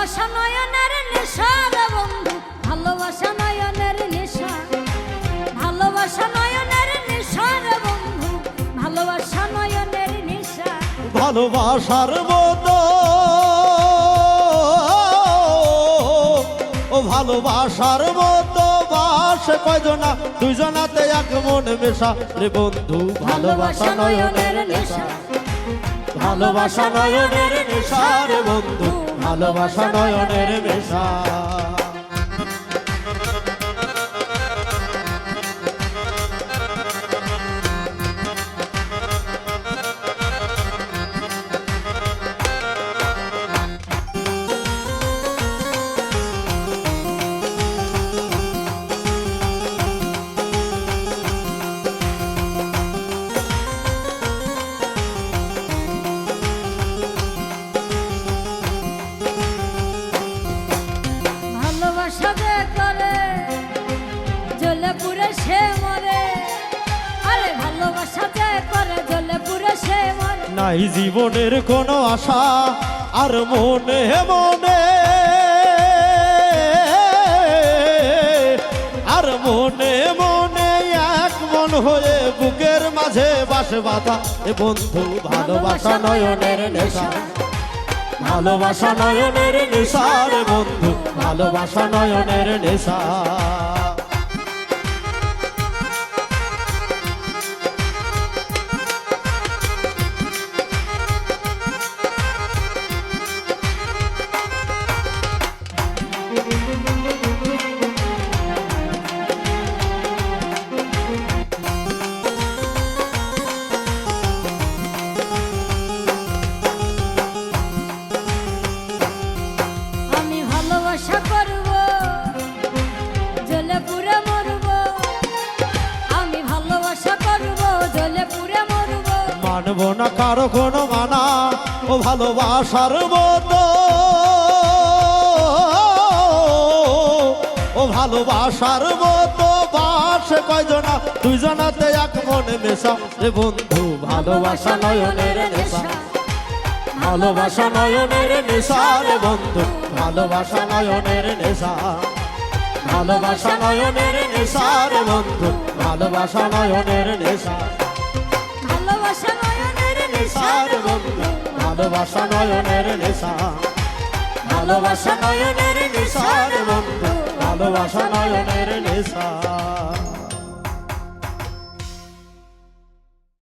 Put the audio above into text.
ভালোবাসা নয়নের নেশা বন্ধু ভালোবাসা নয়নের নেশা। ভালোবাসা নয়নের নেশা বন্ধু ভালোবাসা নয়নের নেশা। ভালোবাসার মতো ও ভালোবাসার মতো বাস কয়জনা? দুজনাতে এক মন মেশা রে বন্ধু ভালোবাসা নয়নের নেশা। ভালোবাসা নয়নের নেশা রে বন্ধু। ভালোবাসা নয়নের নেশা নাই জীবনের কোনো আশা, আর মনে মনে, আর মনে মনে এক মন হয়ে বুকের মাঝে বাসে বাধা। এ বন্ধু, ভালোবাসা নয়নের নেশা। ভালোবাসা নয়নের নেশা রে বন্ধু, ভালোবাসা নয়নের নেশা। মানব না, কারও কোনো মানা ও ভালোবাসার মতো। ও ভালোবাসার মতো বাস কয়জনা? দুইজনাতে এক মনে মেশা রে বন্ধু, ভালোবাসা নয়নের নেশা। ভালোবাসা নয়নের নেশা। রে বন্ধু, ভালোবাসা নয়নের নেশা। ভালোবাসা নয়নের নেশা। রে বন্ধু, ভালোবাসা নয়নের নেশা। ভালোবাসা নয়নের নেশা নেশার বন্ধু ভালোবাসা নয়নের নেশা ভালোবাসা নয়নের নেশার বন্ধু ভালোবাসা নয়নের নেশা